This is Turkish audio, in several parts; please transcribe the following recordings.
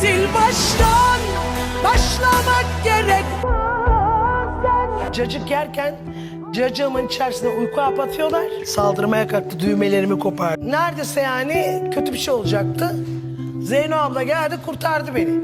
Sil baştan başlamak gerek bazen. Cacık yerken cacığımın içerisine uyku apatıyorlar. Saldırmaya kalktı düğmelerimi kopar. Neredeyse yani kötü bir şey olacaktı. Zeyno abla geldi kurtardı beni.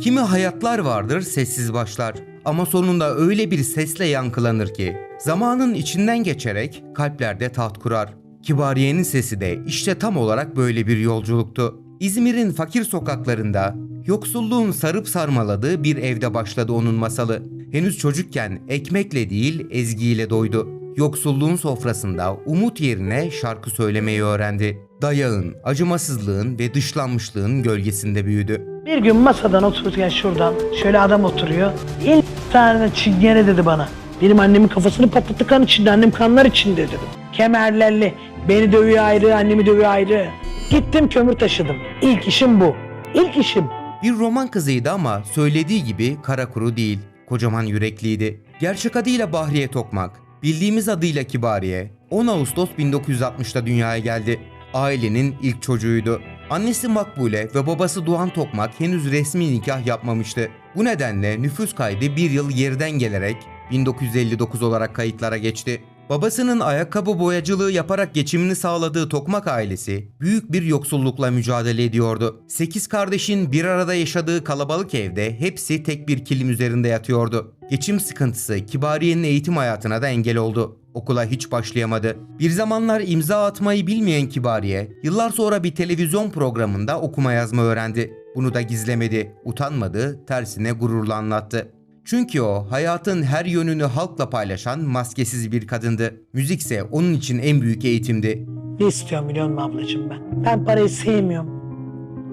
Kimi hayatlar vardır sessiz başlar ama sonunda öyle bir sesle yankılanır ki zamanın içinden geçerek kalplerde taht kurar. Kibariye'nin sesi de işte tam olarak böyle bir yolculuktu. İzmir'in fakir sokaklarında yoksulluğun sarıp sarmaladığı bir evde başladı onun masalı. Henüz çocukken ekmekle değil ezgiyle doydu. Yoksulluğun sofrasında umut yerine şarkı söylemeyi öğrendi. Dayağın, acımasızlığın ve dışlanmışlığın gölgesinde büyüdü. Bir gün masadan otururken şuradan şöyle adam oturuyor. İlk tane çingene dedi bana. Benim annemin kafasını patlattı kan içinde, annem kanlar içinde dedim. Kemerlerli, beni dövüyor ayrı, annemi dövüyor ayrı. Gittim kömür taşıdım. İlk işim bu. İlk işim. Bir roman kızıydı ama söylediği gibi kara kuru değil. Kocaman yürekliydi. Gerçek adıyla Bahriye Tokmak. Bildiğimiz adıyla Kibariye. 10 Ağustos 1960'ta dünyaya geldi. Ailenin ilk çocuğuydu. Annesi Makbule ve babası Doğan Tokmak henüz resmi nikah yapmamıştı. Bu nedenle nüfus kaydı bir yıl geriden gelerek 1959 olarak kayıtlara geçti. Babasının ayakkabı boyacılığı yaparak geçimini sağladığı Tokmak ailesi büyük bir yoksullukla mücadele ediyordu. 8 kardeşin bir arada yaşadığı kalabalık evde hepsi tek bir kilim üzerinde yatıyordu. Geçim sıkıntısı Kibariye'nin eğitim hayatına da engel oldu. Okula hiç başlayamadı. Bir zamanlar imza atmayı bilmeyen Kibariye, yıllar sonra bir televizyon programında okuma yazma öğrendi. Bunu da gizlemedi, utanmadı, tersine gururla anlattı. Çünkü o hayatın her yönünü halkla paylaşan maskesiz bir kadındı. Müzikse onun için en büyük eğitimdi. Ne istiyorum biliyor musun ablacığım ben? Ben parayı sevmiyorum.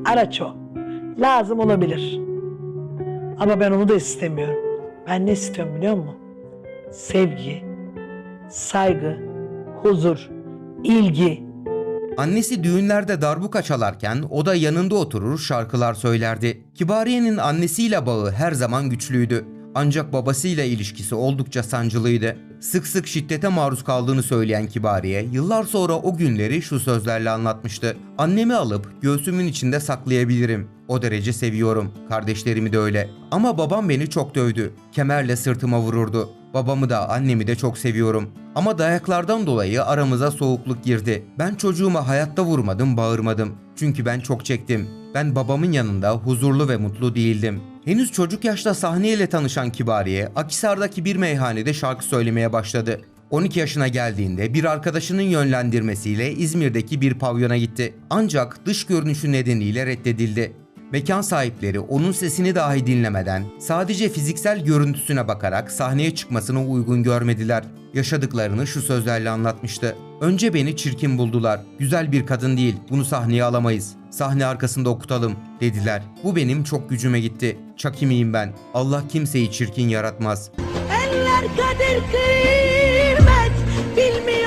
Araç o. Lazım olabilir. Ama ben onu da istemiyorum. Ben ne istiyorum biliyor musun? Sevgi, saygı, huzur, ilgi. Annesi düğünlerde darbuka çalarken o da yanında oturur şarkılar söylerdi. Kibariye'nin annesiyle bağı her zaman güçlüydü. Ancak babasıyla ilişkisi oldukça sancılıydı. Sık sık şiddete maruz kaldığını söyleyen Kibariye yıllar sonra o günleri şu sözlerle anlatmıştı. Annemi alıp göğsümün içinde saklayabilirim. O derece seviyorum. Kardeşlerimi de öyle. Ama babam beni çok dövdü. Kemerle sırtıma vururdu. Babamı da annemi de çok seviyorum. Ama dayaklardan dolayı aramıza soğukluk girdi. Ben çocuğuma hayatta vurmadım, bağırmadım. Çünkü ben çok çektim. Ben babamın yanında huzurlu ve mutlu değildim. Henüz çocuk yaşta sahneyle tanışan Kibariye, Akisar'daki bir meyhanede şarkı söylemeye başladı. 12 yaşına geldiğinde bir arkadaşının yönlendirmesiyle İzmir'deki bir pavyona gitti. Ancak dış görünüşü nedeniyle reddedildi. Mekan sahipleri onun sesini dahi dinlemeden sadece fiziksel görüntüsüne bakarak sahneye çıkmasını uygun görmediler. Yaşadıklarını şu sözlerle anlatmıştı. Önce beni çirkin buldular. Güzel bir kadın değil. Bunu sahneye alamayız. Sahne arkasında okutalım dediler. Bu benim çok gücüme gitti. Çakimiyim ben. Allah kimseyi çirkin yaratmaz. Eller kadir kıymet bilmiyor.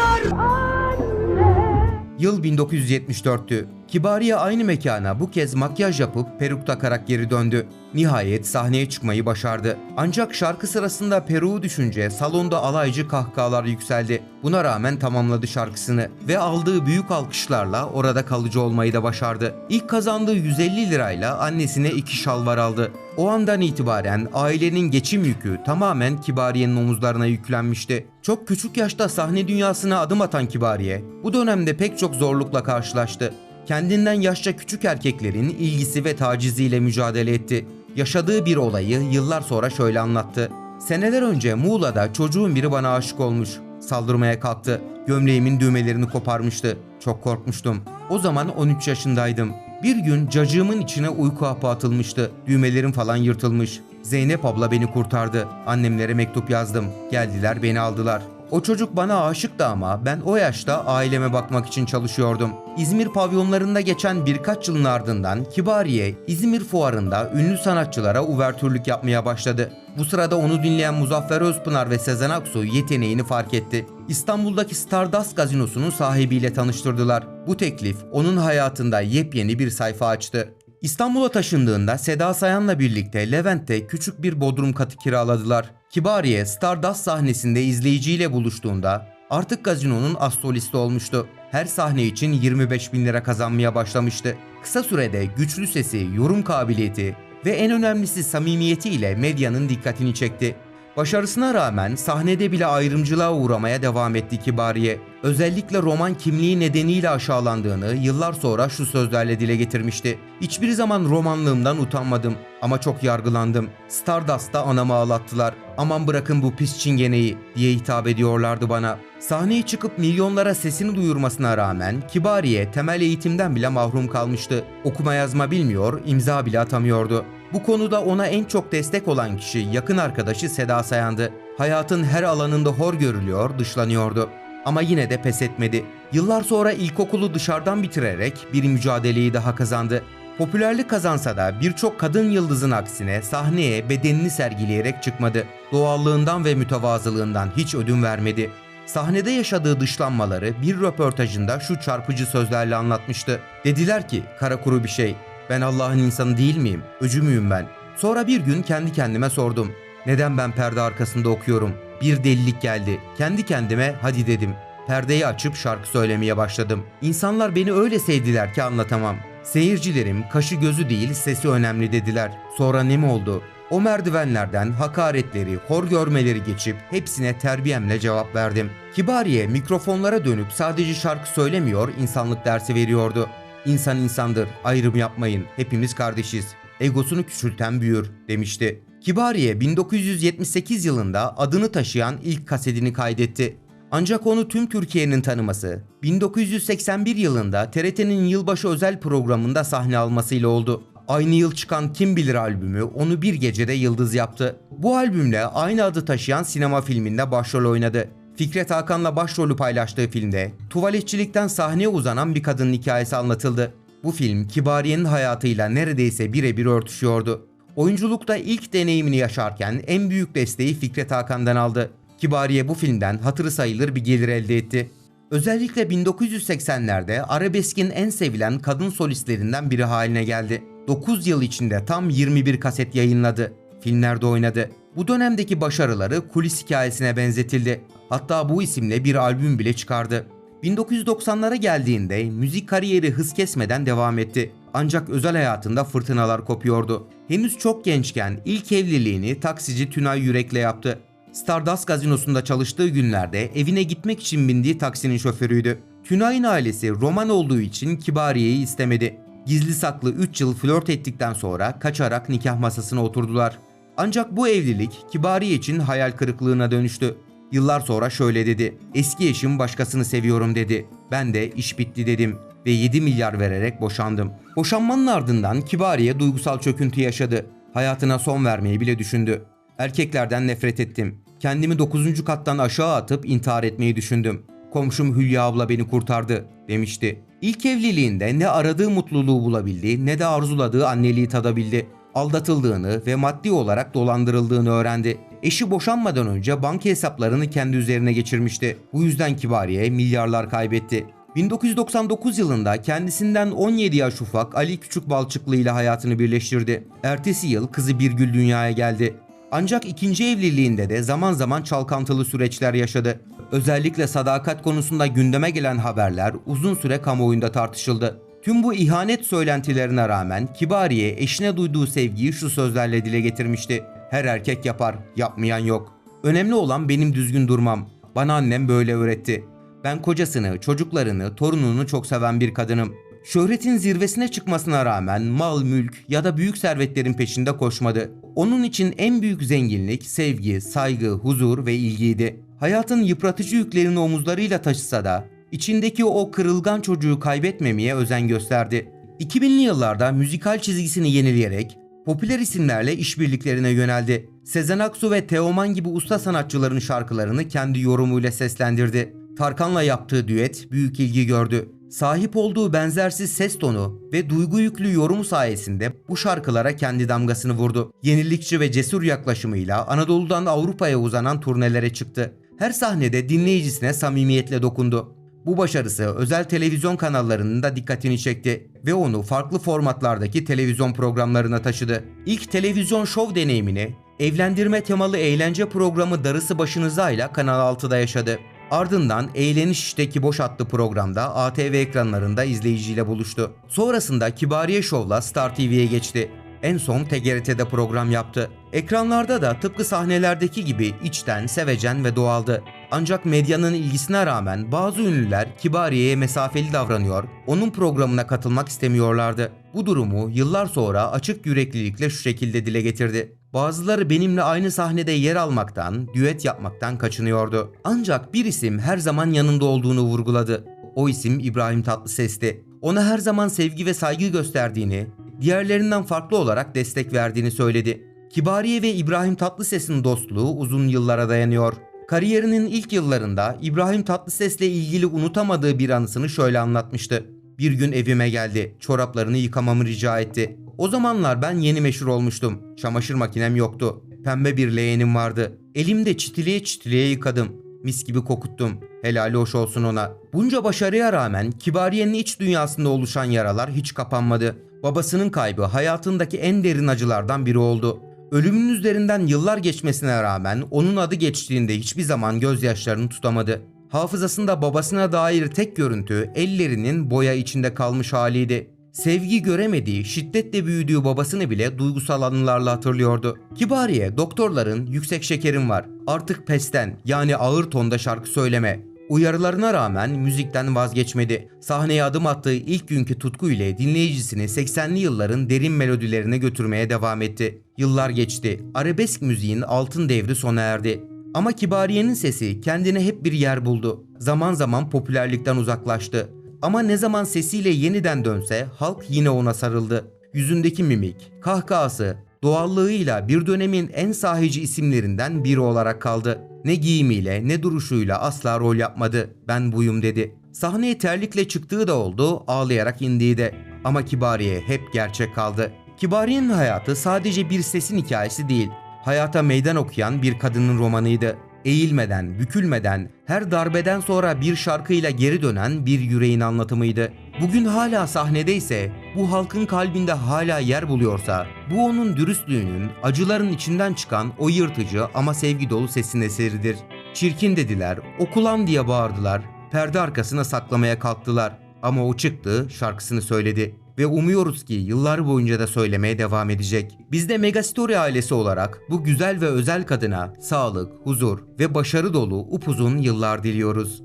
Yıl 1974'tü. Kibariye aynı mekana bu kez makyaj yapıp peruk takarak geri döndü. Nihayet sahneye çıkmayı başardı. Ancak şarkı sırasında peruğu düşünce salonda alaycı kahkahalar yükseldi. Buna rağmen tamamladı şarkısını ve aldığı büyük alkışlarla orada kalıcı olmayı da başardı. İlk kazandığı 150 lirayla annesine iki şalvar aldı. O andan itibaren ailenin geçim yükü tamamen Kibariye'nin omuzlarına yüklenmişti. Çok küçük yaşta sahne dünyasına adım atan Kibariye, bu dönemde pek çok zorlukla karşılaştı. Kendinden yaşça küçük erkeklerin ilgisi ve taciziyle mücadele etti. Yaşadığı bir olayı yıllar sonra şöyle anlattı. Seneler önce Muğla'da çocuğun biri bana aşık olmuş. Saldırmaya kalktı. Gömleğimin düğmelerini koparmıştı. Çok korkmuştum. O zaman 13 yaşındaydım. Bir gün cacığımın içine uyku hapı atılmıştı. Düğmelerim falan yırtılmış. Zeynep abla beni kurtardı. Annemlere mektup yazdım. Geldiler beni aldılar. O çocuk bana aşıktı ama ben o yaşta aileme bakmak için çalışıyordum. İzmir pavyonlarında geçen birkaç yılın ardından Kibariye İzmir fuarında ünlü sanatçılara uvertürlük yapmaya başladı. Bu sırada onu dinleyen Muzaffer Özpınar ve Sezen Aksu yeteneğini fark etti. İstanbul'daki Stardust gazinosunun sahibiyle tanıştırdılar. Bu teklif onun hayatında yepyeni bir sayfa açtı. İstanbul'a taşındığında Seda Sayan'la birlikte Levent'te küçük bir bodrum katı kiraladılar. Kibariye Stardust sahnesinde izleyiciyle buluştuğunda Artık gazinonun as solisti olmuştu. Her sahne için 25 bin lira kazanmaya başlamıştı. Kısa sürede güçlü sesi, yorum kabiliyeti ve en önemlisi samimiyetiyle medyanın dikkatini çekti. Başarısına rağmen sahnede bile ayrımcılığa uğramaya devam etti Kibariye. Özellikle roman kimliği nedeniyle aşağılandığını yıllar sonra şu sözlerle dile getirmişti. Hiçbir zaman romanlığımdan utanmadım ama çok yargılandım. Stardust'ta anamı ağlattılar. Aman bırakın bu pis çingeneyi diye hitap ediyorlardı bana. Sahneye çıkıp milyonlara sesini duyurmasına rağmen Kibariye temel eğitimden bile mahrum kalmıştı. Okuma yazma bilmiyor, imza bile atamıyordu. Bu konuda ona en çok destek olan kişi yakın arkadaşı Seda Sayan'dı. Hayatın her alanında hor görülüyor, dışlanıyordu. Ama yine de pes etmedi. Yıllar sonra ilkokulu dışarıdan bitirerek bir mücadeleyi daha kazandı. Popülerlik kazansa da birçok kadın yıldızın aksine sahneye bedenini sergileyerek çıkmadı. Doğallığından ve mütevazılığından hiç ödün vermedi. Sahnede yaşadığı dışlanmaları bir röportajında şu çarpıcı sözlerle anlatmıştı. Dediler ki kara kuru bir şey. Ben Allah'ın insanı değil miyim? Öcü müyüm ben? Sonra bir gün kendi kendime sordum. Neden ben perde arkasında okuyorum? Bir delilik geldi. Kendi kendime hadi dedim. Perdeyi açıp şarkı söylemeye başladım. İnsanlar beni öyle sevdiler ki anlatamam. Seyircilerim kaşı gözü değil sesi önemli dediler. Sonra ne mi oldu? O merdivenlerden hakaretleri, hor görmeleri geçip hepsine terbiyemle cevap verdim. Kibariye mikrofonlara dönüp sadece şarkı söylemiyor, insanlık dersi veriyordu. İnsan insandır, ayrım yapmayın, hepimiz kardeşiz. Egosunu küçülten büyür demişti. Kibariye 1978 yılında adını taşıyan ilk kasetini kaydetti. Ancak onu tüm Türkiye'nin tanıması 1981 yılında TRT'nin yılbaşı özel programında sahne almasıyla oldu. Aynı yıl çıkan Kim Bilir albümü onu bir gecede yıldız yaptı. Bu albümle aynı adı taşıyan sinema filminde başrol oynadı. Fikret Hakan'la başrolü paylaştığı filmde tuvaletçilikten sahneye uzanan bir kadının hikayesi anlatıldı. Bu film Kibariye'nin hayatıyla neredeyse birebir örtüşüyordu. Oyunculukta ilk deneyimini yaşarken en büyük desteği Fikret Hakan'dan aldı. Kibariye bu filmden hatırı sayılır bir gelir elde etti. Özellikle 1980'lerde arabeskin en sevilen kadın solistlerinden biri haline geldi. 9 yıl içinde tam 21 kaset yayınladı. Filmlerde oynadı. Bu dönemdeki başarıları kulis hikayesine benzetildi. Hatta bu isimle bir albüm bile çıkardı. 1990'lara geldiğinde müzik kariyeri hız kesmeden devam etti. Ancak özel hayatında fırtınalar kopuyordu. Henüz çok gençken ilk evliliğini taksici Tünay Yürek'le yaptı. Stardust gazinosunda çalıştığı günlerde evine gitmek için bindiği taksinin şoförüydü. Tünay'ın ailesi Roman olduğu için Kibariye'yi istemedi. Gizli saklı 3 yıl flört ettikten sonra kaçarak nikah masasına oturdular. Ancak bu evlilik Kibariye için hayal kırıklığına dönüştü. Yıllar sonra şöyle dedi. Eski eşim başkasını seviyorum dedi. Ben de iş bitti dedim ve 7 milyar vererek boşandım. Boşanmanın ardından Kibariye duygusal çöküntü yaşadı. Hayatına son vermeyi bile düşündü. Erkeklerden nefret ettim. Kendimi 9. kattan aşağı atıp intihar etmeyi düşündüm. Komşum Hülya abla beni kurtardı demişti. İlk evliliğinde ne aradığı mutluluğu bulabildi ne de arzuladığı anneliği tadabildi. Aldatıldığını ve maddi olarak dolandırıldığını öğrendi. Eşi boşanmadan önce banka hesaplarını kendi üzerine geçirmişti. Bu yüzden Kibariye milyarlar kaybetti. 1999 yılında kendisinden 17 yaş ufak Ali Küçük Balçıklı ile hayatını birleştirdi. Ertesi yıl kızı Birgül dünyaya geldi. Ancak ikinci evliliğinde de zaman zaman çalkantılı süreçler yaşadı. Özellikle sadakat konusunda gündeme gelen haberler uzun süre kamuoyunda tartışıldı. Tüm bu ihanet söylentilerine rağmen Kibariye eşine duyduğu sevgiyi şu sözlerle dile getirmişti. Her erkek yapar, yapmayan yok. Önemli olan benim düzgün durmam. Bana annem böyle öğretti. Ben kocasını, çocuklarını, torununu çok seven bir kadınım. Şöhretin zirvesine çıkmasına rağmen mal, mülk ya da büyük servetlerin peşinde koşmadı. Onun için en büyük zenginlik sevgi, saygı, huzur ve ilgiydi. Hayatın yıpratıcı yüklerini omuzlarıyla taşısa da içindeki o kırılgan çocuğu kaybetmemeye özen gösterdi. 2000'li yıllarda müzikal çizgisini yenileyerek popüler isimlerle işbirliklerine yöneldi. Sezen Aksu ve Teoman gibi usta sanatçıların şarkılarını kendi yorumuyla seslendirdi. Tarkan'la yaptığı düet büyük ilgi gördü. Sahip olduğu benzersiz ses tonu ve duygu yüklü yorumu sayesinde bu şarkılara kendi damgasını vurdu. Yenilikçi ve cesur yaklaşımıyla Anadolu'dan Avrupa'ya uzanan turnelere çıktı. Her sahnede dinleyicisine samimiyetle dokundu. Bu başarısı özel televizyon kanallarının da dikkatini çekti ve onu farklı formatlardaki televizyon programlarına taşıdı. İlk televizyon şov deneyimini evlendirme temalı eğlence programı Darısı Başınıza ile Kanal 6'da yaşadı. Ardından Eğleniş İş'teki boş attı programda ATV ekranlarında izleyiciyle buluştu. Sonrasında Kibariye Show'la Star TV'ye geçti. En son TGRT'de program yaptı. Ekranlarda da tıpkı sahnelerdeki gibi içten, sevecen ve doğaldı. Ancak medyanın ilgisine rağmen bazı ünlüler Kibariye'ye mesafeli davranıyor, onun programına katılmak istemiyorlardı. Bu durumu yıllar sonra açık yüreklilikle şu şekilde dile getirdi. Bazıları benimle aynı sahnede yer almaktan, düet yapmaktan kaçınıyordu. Ancak bir isim her zaman yanında olduğunu vurguladı. O isim İbrahim Tatlıses'ti. Ona her zaman sevgi ve saygı gösterdiğini, diğerlerinden farklı olarak destek verdiğini söyledi. Kibariye ve İbrahim Tatlıses'in dostluğu uzun yıllara dayanıyor. Kariyerinin ilk yıllarında İbrahim Tatlıses'le ilgili unutamadığı bir anısını şöyle anlatmıştı. Bir gün evime geldi, çoraplarını yıkamamı rica etti. O zamanlar ben yeni meşhur olmuştum. Çamaşır makinem yoktu. Pembe bir leğenim vardı. Elimde çitiliye çitiliye yıkadım. Mis gibi kokuttum. Helali hoş olsun ona. Bunca başarıya rağmen Kibariye'nin iç dünyasında oluşan yaralar hiç kapanmadı. Babasının kaybı hayatındaki en derin acılardan biri oldu. Ölümün üzerinden yıllar geçmesine rağmen onun adı geçtiğinde hiçbir zaman gözyaşlarını tutamadı. Hafızasında babasına dair tek görüntü ellerinin boya içinde kalmış haliydi. Sevgi göremediği, şiddetle büyüdüğü babasını bile duygusal anılarla hatırlıyordu. Kibariye, doktorların yüksek şekerin var. Artık pesten yani ağır tonda şarkı söyleme. Uyarılarına rağmen müzikten vazgeçmedi. Sahneye adım attığı ilk günkü tutku ile dinleyicisini 80'li yılların derin melodilerine götürmeye devam etti. Yıllar geçti. Arabesk müziğin altın devri sona erdi. Ama Kibariye'nin sesi kendine hep bir yer buldu. Zaman zaman popülerlikten uzaklaştı. Ama ne zaman sesiyle yeniden dönse halk yine ona sarıldı. Yüzündeki mimik, kahkahası, doğallığıyla bir dönemin en sahici isimlerinden biri olarak kaldı. Ne giyimiyle ne duruşuyla asla rol yapmadı. Ben buyum dedi. Sahneye terlikle çıktığı da oldu, ağlayarak indiği de. Ama Kibariye hep gerçek kaldı. Kibariye'nin hayatı sadece bir sesin hikayesi değil, hayata meydan okuyan bir kadının romanıydı. Eğilmeden, bükülmeden, her darbeden sonra bir şarkıyla geri dönen bir yüreğin anlatımıydı. Bugün hala sahnedeyse, bu halkın kalbinde hala yer buluyorsa, bu onun dürüstlüğünün, acıların içinden çıkan o yırtıcı ama sevgi dolu sesin eseridir. Çirkin dediler, okulan diye bağırdılar, perde arkasına saklamaya kalktılar. Ama o çıktı, şarkısını söyledi ve umuyoruz ki yıllar boyunca da söylemeye devam edecek. Biz de Megastory ailesi olarak bu güzel ve özel kadına sağlık, huzur ve başarı dolu upuzun yıllar diliyoruz.